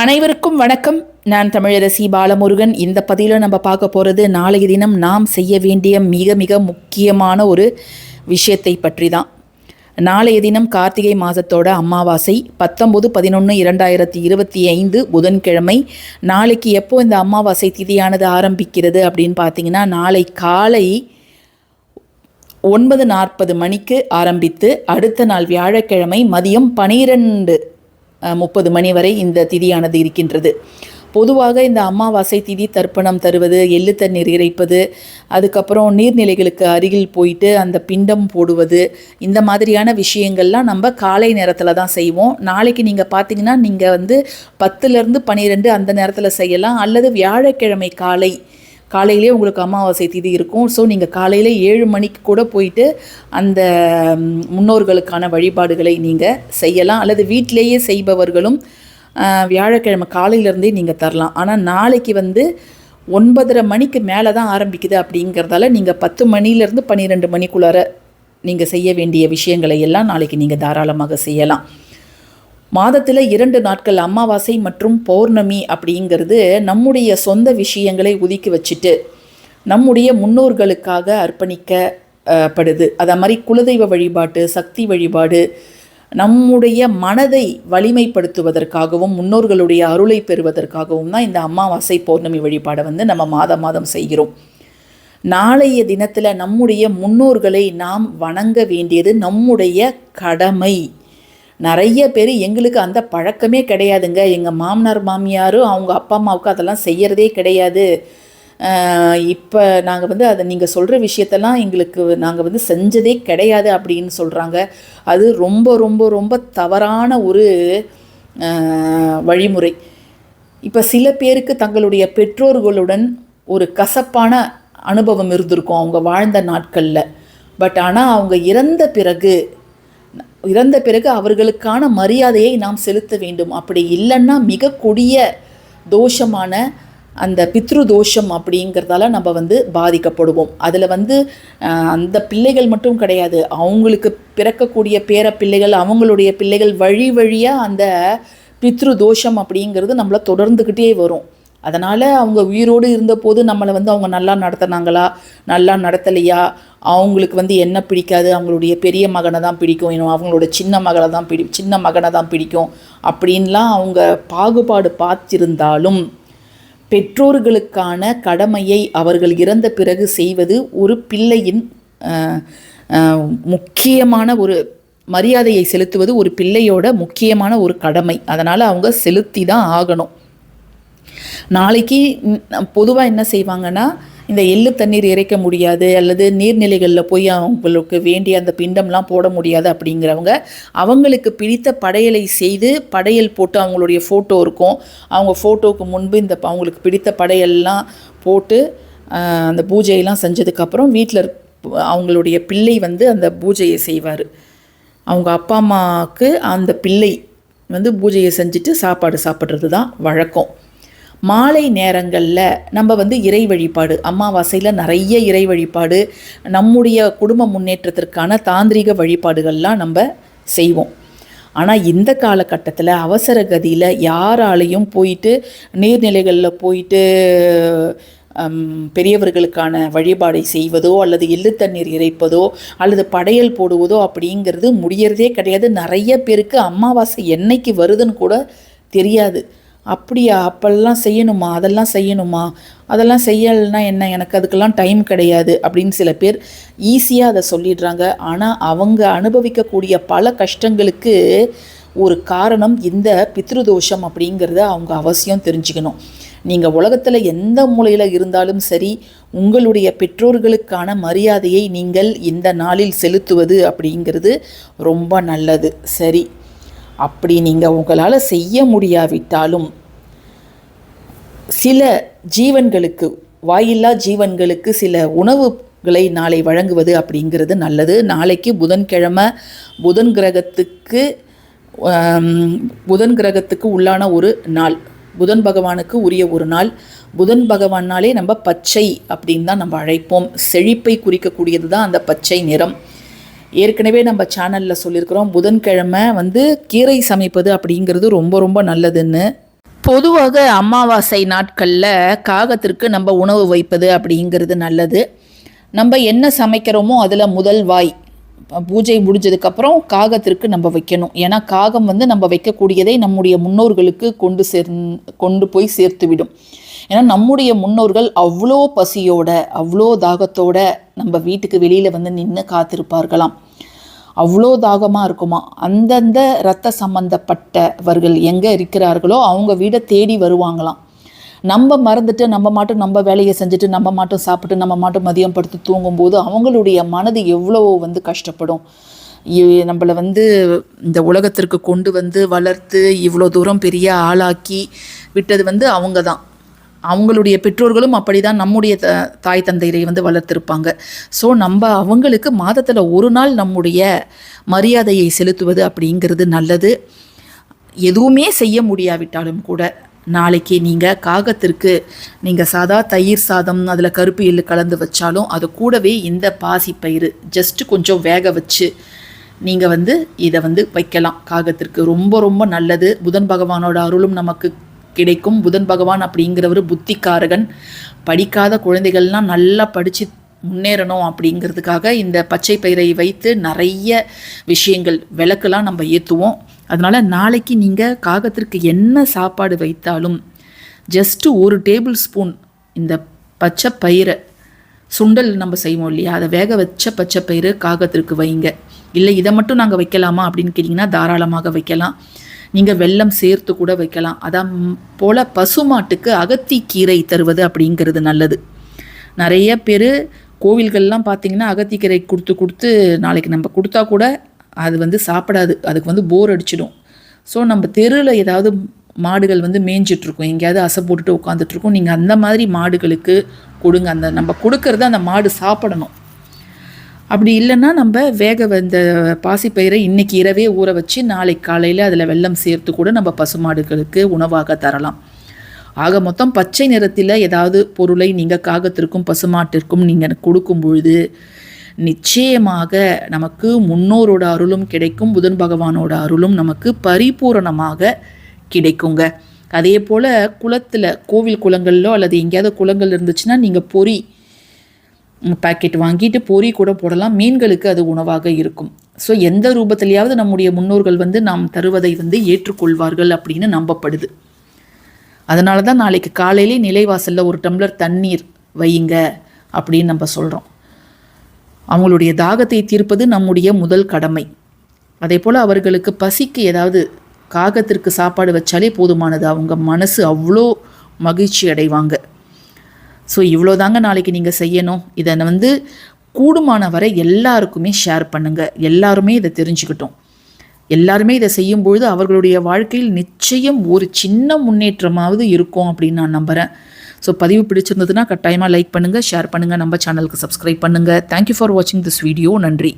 அனைவருக்கும் வணக்கம். நான் தமிழரசி பாலமுருகன். இந்த பதிவில் நம்ம பார்க்க போகிறது நாளைய தினம் நாம் செய்ய வேண்டிய மிக மிக முக்கியமான ஒரு விஷயத்தை பற்றி தான் நாளைய தினம் கார்த்திகை மாதத்தோட அமாவாசை பத்தொம்பது பதினொன்று இரண்டாயிரத்தி இருபத்தி ஐந்து புதன்கிழமை. நாளைக்கு எப்போ இந்த அமாவாசை திதியானது ஆரம்பிக்கிறது அப்படின்னு பார்த்தீங்கன்னா நாளை காலை ஒன்பது நாற்பது மணிக்கு ஆரம்பித்து அடுத்த நாள் வியாழக்கிழமை மதியம் பனிரெண்டு முப்பது மணி வரை இந்த திதியானது இருக்கின்றது. பொதுவாக இந்த அமாவாசை திதி தர்ப்பணம் தருவது எள்ளு தண்ணீர் இறைப்பது அதுக்கப்புறம் நீர்நிலைகளுக்கு அருகில் போயிட்டு அந்த பிண்டம் போடுவது இந்த மாதிரியான விஷயங்கள்லாம் நம்ம காலை நேரத்தில் தான் செய்வோம். நாளைக்கு நீங்கள் பார்த்தீங்கன்னா நீங்கள் வந்து பத்துலேருந்து பன்னிரெண்டு அந்த நேரத்தில் செய்யலாம். அல்லது வியாழக்கிழமை காலை காலையிலேயே உங்களுக்கு அமாவாசை திதி இருக்கும். ஸோ நீங்கள் காலையில் ஏழு மணிக்கு கூட போயிட்டு அந்த முன்னோர்களுக்கான வழிபாடுகளை நீங்கள் செய்யலாம். அல்லது வீட்டிலேயே செய்பவர்களும் வியாழக்கிழமை காலையிலேருந்தே நீங்கள் தரலாம். ஆனால் நாளைக்கு வந்து ஒன்பதரை மணிக்கு மேலே தான் ஆரம்பிக்குது அப்படிங்கிறதால நீங்கள் பத்து மணிலேருந்து பன்னிரெண்டு மணிக்குள்ளார நீங்கள் செய்ய வேண்டிய விஷயங்களை எல்லாம் நாளைக்கு நீங்கள் தாராளமாக செய்யலாம். மாதத்தில் இரண்டு நாட்கள் அமாவாசை மற்றும் பௌர்ணமி அப்படிங்கிறது நம்முடைய சொந்த விஷயங்களை ஒதுக்கி வச்சுட்டு நம்முடைய முன்னோர்களுக்காக அர்ப்பணிக்கப்படுது அதை மாதிரி குலதெய்வ வழிபாட்டு சக்தி வழிபாடு நம்முடைய மனதை வலிமைப்படுத்துவதற்காகவும் முன்னோர்களுடைய அருளை பெறுவதற்காகவும் தான் இந்த அமாவாசை பௌர்ணமி வழிபாடை வந்து நம்ம மாதம் மாதம் செய்கிறோம். நாளைய தினத்தில் நம்முடைய முன்னோர்களை நாம் வணங்க வேண்டியது நம்முடைய கடமை. நிறைய பேர் எங்களுக்கு அந்த பழக்கமே கிடையாதுங்க. எங்கள் மாமனார் மாமியாரும் அவங்க அப்பா அம்மாவுக்கு அதெல்லாம் செய்யறதே கிடையாது. இப்போ நாங்கள் வந்து அதை நீங்கள் சொல்கிற விஷயத்தெல்லாம் எங்களுக்கு நாங்கள் வந்து செஞ்சதே கிடையாது அப்படின்னு சொல்கிறாங்க அது ரொம்ப ரொம்ப ரொம்ப தவறான ஒரு வழிமுறை. இப்போ சில பேருக்கு தங்களுடைய பெற்றோர்களுடன் ஒரு கசப்பான அனுபவம் இருந்திருக்கும் அவங்க வாழ்ந்த நாட்களில். பட் ஆனால் அவங்க இறந்த பிறகு இறந்த பிறகு அவர்களுக்கான மரியாதையை நாம் செலுத்த வேண்டும். அப்படி இல்லைன்னா மிக கொடிய தோஷமான அந்த பித்ரு தோஷம் அப்படிங்கிறதால நம்ம வந்து பாதிக்கப்படுவோம். அதில் வந்து அந்த பிள்ளைகள் மட்டும் கிடையாது. அவங்களுக்கு பிறக்கக்கூடிய பேர பிள்ளைகள் அவங்களுடைய பிள்ளைகள் வழி வழியாக அந்த பித்ரு தோஷம் அப்படிங்கிறது நம்மளை தொடர்ந்துக்கிட்டே வரும். அதனால் அவங்க உயிரோடு இருந்தபோது நம்மளை வந்து அவங்க நல்லா நடத்துனாங்களா? நல்லா நடத்தலையா? அவங்களுக்கு வந்து என்ன பிடிக்காது? அவங்களுடைய பெரிய மகனை தான் பிடிக்கும். இன்னும் அவங்களோட சின்ன மகளை தான் பிடி சின்ன மகனை தான் பிடிக்கும். அப்படின்லாம் அவங்க பாகுபாடு பார்த்திருந்தாலும் பெற்றோர்களுக்கான கடமையை அவர்கள் இறந்த பிறகு செய்வது ஒரு பிள்ளையின் முக்கியமான ஒரு மரியாதையை செலுத்துவது ஒரு பிள்ளையோட முக்கியமான ஒரு கடமை. அதனால் அவங்க செலுத்தி தான் ஆகணும். நாளைக்கு பொதுவாக என்ன செய்வாங்கன்னா இந்த எள்ளு தண்ணீர் இறைக்க முடியாது அல்லது நீர்நிலைகளில் போய் அவங்களுக்கு வேண்டிய அந்த பிண்டம்லாம் போட முடியாது அப்படிங்கிறவங்க அவங்களுக்கு பிடித்த படையலை செய்து படையல் போட்டு அவங்களுடைய ஃபோட்டோ இருக்கும். அவங்க ஃபோட்டோவுக்கு முன்பு இந்த ப- அவங்களுக்கு பிடித்த படையல்லாம் போட்டு அந்த பூஜையெல்லாம் செஞ்சதுக்கப்புறம் வீட்டில் அவங்களுடைய பிள்ளை வந்து அந்த பூஜையை செய்வார். அவங்க அப்பா அம்மாவுக்கு அந்த பிள்ளை வந்து பூஜையை செஞ்சுட்டு சாப்பாடு சாப்பிட்றது தான் வழக்கம். மாலை நேரங்களில் நம்ம வந்து இறை வழிபாடு அமாவாசையில் நிறைய இறை வழிபாடு நம்முடைய குடும்ப முன்னேற்றத்திற்கான தாந்திரிக வழிபாடுகள்லாம் நம்ம செய்வோம். ஆனால் இந்த காலகட்டத்தில் அவசர கதியில் யாராலையும் போயிட்டு நீர்நிலைகளில் போயிட்டு பெரியவர்களுக்கான வழிபாடை செய்வதோ அல்லது எள்ளு தண்ணீர் இறைப்பதோ அல்லது படையல் போடுவதோ அப்படிங்கிறது முடியறதே கிடையாது. நிறைய பேருக்கு அமாவாசை என்னைக்கு வருதுன்னு கூட தெரியாது. அப்படியா? அப்பெல்லாம் செய்யணுமா? அதெல்லாம் செய்யணுமா? அதெல்லாம் செய்யலைன்னா என்ன? எனக்கு அதுக்கெல்லாம் டைம் கிடையாது. அப்படின்னு சில பேர் ஈஸியாக அதை சொல்லிடுறாங்க. ஆனால் அவங்க அனுபவிக்கக்கூடிய பல கஷ்டங்களுக்கு ஒரு காரணம் இந்த பித்ருதோஷம் அப்படிங்கிறத அவங்க அவசியம் தெரிஞ்சுக்கணும். நீங்கள் உலகத்தில் எந்த மூலையில் இருந்தாலும் சரி உங்களுடைய பெற்றோர்களுக்கான மரியாதையை நீங்கள் இந்த நாளில் செலுத்துவது அப்படிங்கிறது ரொம்ப நல்லது. சரி. அப்படி நீங்கள் உங்களால் செய்ய முடியாவிட்டாலும் சில ஜீவன்களுக்கு வாயில்லா ஜீவன்களுக்கு சில உணவுகளை நாளை வழங்குவது அப்படிங்கிறது நல்லது. நாளைக்கு புதன்கிழமை புதன் கிரகத்துக்கு புதன் கிரகத்துக்கு உள்ளான ஒரு நாள். புதன் பகவானுக்கு உரிய ஒரு நாள். புதன் பகவானாலே நம்ம பச்சை அப்படின்னு தான் நம்ம அழைப்போம். செழிப்பை குறிக்கக்கூடியது தான் அந்த பச்சை நிறம். ஏற்கனவே நம்ம சேனலில் சொல்லியிருக்கிறோம் புதன்கிழமை வந்து கீரை சமைப்பது அப்படிங்கிறது ரொம்ப ரொம்ப நல்லதுன்னு. பொதுவாக அமாவாசை நாட்களில் காகத்திற்கு நம்ம உணவு வைப்பது அப்படிங்கிறது நல்லது. நம்ம என்ன சமைக்கிறோமோ அதில் முதல் வாய் பூஜை முடிஞ்சதுக்கப்புறம் காகத்திற்கு நம்ம வைக்கணும். ஏன்னா காகம் வந்து நம்ம வைக்கக்கூடியதை நம்முடைய முன்னோர்களுக்கு கொண்டு சேர் கொண்டு போய் சேர்த்து விடும் ஏன்னா நம்முடைய முன்னோர்கள் அவ்வளோ பசியோட அவ்வளோ தாகத்தோட நம்ம வீட்டுக்கு வெளியில் வந்து நின்று காத்திருப்பார்களாம். அவ்வளோ தாகமாக இருக்குமா? அந்தந்த இரத்த சம்பந்தப்பட்டவர்கள் எங்கே இருக்கிறார்களோ அவங்க வீடை தேடி வருவாங்களாம். நம்ம மறந்துட்டு நம்ம மாட்டும் நம்ம வேலையை செஞ்சுட்டு நம்ம மாட்டும் சாப்பிட்டு நம்ம மாட்டும் மதியம் படுத்து தூங்கும்போது அவங்களுடைய மனது எவ்வளோ வந்து கஷ்டப்படும். நம்மளை வந்து இந்த உலகத்திற்கு கொண்டு வந்து வளர்த்து இவ்வளோ தூரம் பெரிய ஆளாக்கி விட்டது வந்து அவங்க தான் அவங்களுடைய பெற்றோர்களும் அப்படிதான் நம்முடைய த தாய் தந்தையரை வந்து வளர்த்திருப்பாங்க. ஸோ நம்ம அவங்களுக்கு மாதத்தில் ஒரு நாள் நம்முடைய மரியாதையை செலுத்துவது அப்படிங்கிறது நல்லது. எதுவுமே செய்ய முடியாவிட்டாலும் கூட நாளைக்கு நீங்கள் காகத்திற்கு நீங்கள் சாதா தயிர் சாதம் அதில் கருப்பு எள்ளு கலந்து வச்சாலும் அது கூடவே இந்த பாசிப்பயிறு ஜஸ்ட்டு கொஞ்சம் வேக வச்சு நீங்கள் வந்து இதை வந்து வைக்கலாம். காகத்திற்கு ரொம்ப ரொம்ப நல்லது. புதன் பகவானோட அருளும் நமக்கு கிடைக்கும். புதன் பகவான் அப்படிங்கிறவர் புத்திக்காரகன். படிக்காத குழந்தைகள்லாம் நல்லா படித்து முன்னேறணும் அப்படிங்கிறதுக்காக இந்த பச்சை பயிரை வைத்து நிறைய விஷயங்கள் விளக்கெல்லாம் நம்ம ஏற்றுவோம் அதனால் நாளைக்கு நீங்கள் காகத்திற்கு என்ன சாப்பாடு வைத்தாலும் ஜஸ்ட்டு ஒரு டேபிள் ஸ்பூன் இந்த பச்சை பயிரை சுண்டல் நம்ம செய்வோம் இல்லையா? அதை வேக வச்ச பச்சை பயிறு காகத்திற்கு வைங்க. இல்லை இதை மட்டும் நாங்கள் வைக்கலாமா அப்படின்னு கேட்டிங்கன்னா தாராளமாக வைக்கலாம். நீங்கள் வெல்லம் சேர்த்து கூட வைக்கலாம். அதான் போல் பசுமாட்டுக்கு அகத்திக்கீரை தருவது அப்படிங்கிறது நல்லது. நிறைய பேர் கோவில்கள்லாம் பார்த்தீங்கன்னா அகத்திக்கீரை கொடுத்து கொடுத்து நாளைக்கு நம்ம கொடுத்தா கூட அது வந்து சாப்பிடாது. அதுக்கு வந்து போர் அடிச்சிடும். ஸோ நம்ம தெருவில் ஏதாவது மாடுகள் வந்து மேய்ஞ்சிட்ருக்கும் எங்கேயாவது அசை போட்டுட்டு உட்காந்துட்ருக்கோம் நீங்கள் அந்த மாதிரி மாடுகளுக்கு கொடுங்க. அந்த நம்ம கொடுக்கறது அந்த மாடு சாப்பிடணும். அப்படி இல்லைன்னா நம்ம வேக வந்த பாசிப்பயிரை இன்னைக்கு இரவே ஊற வச்சு நாளைக்கு காலையில் அதில் வெள்ளம் சேர்த்து கூட நம்ம பசுமாடுகளுக்கு உணவாக தரலாம். ஆக மொத்தம் பச்சை நிறத்தில் ஏதாவது பொருளை நீங்கள் காகத்திற்கும் பசுமாட்டிற்கும் நீங்கள் கொடுக்கும் பொழுது நிச்சயமாக நமக்கு முன்னோரோட அருளும் கிடைக்கும் புதன் பகவானோட அருளும் நமக்கு பரிபூரணமாக கிடைக்குங்க. அதே போல் குளத்தில் கோவில் குளங்கள்லோ அல்லது எங்கேயாவது குளங்கள் இருந்துச்சுன்னா நீங்கள் பொறி பாக்கெட் வாங்கிட்டு பொறி கூட போடலாம். மீன்களுக்கு அது உணவாக இருக்கும். ஸோ எந்த ரூபத்திலேயாவது நம்முடைய முன்னோர்கள் வந்து நாம் தருவதை வந்து ஏற்றுக்கொள்வார்கள் அப்படின்னு நம்பப்படுது. அதனால தான் நாளைக்கு காலையிலே நிலைவாசலில் ஒரு டம்ளர் தண்ணீர் வையுங்க அப்படின்னு நம்ம சொல்கிறோம் அவங்களுடைய தாகத்தை தீர்ப்பது நம்முடைய முதல் கடமை. அதே போல் அவர்களுக்கு பசிக்கு ஏதாவது காகத்திற்கு சாப்பாடு வச்சாலே போதுமானது. அவங்க மனசு அவ்வளோ மகிழ்ச்சி அடைவாங்க. ஸோ இவ்வளோதாங்க நாளைக்கு நீங்கள் செய்யணும். இதை வந்து கூடுமான வரை எல்லாருக்குமே ஷேர் பண்ணுங்கள் எல்லாருமே இதை தெரிஞ்சுக்கிட்டோம். எல்லாருமே இதை செய்யும்பொழுது அவர்களுடைய வாழ்க்கையில் நிச்சயம் ஒரு சின்ன முன்னேற்றமாவது இருக்கும் அப்படின்னு நான் நம்புகிறேன் ஸோ பதிவு பிடிச்சிருந்ததுன்னா கட்டாயமாக லைக் பண்ணுங்கள் ஷேர் பண்ணுங்கள் நம்ம சேனலுக்கு சப்ஸ்கிரைப் பண்ணுங்கள் தேங்க்யூ ஃபார் வாட்சிங் திஸ் வீடியோ நன்றி.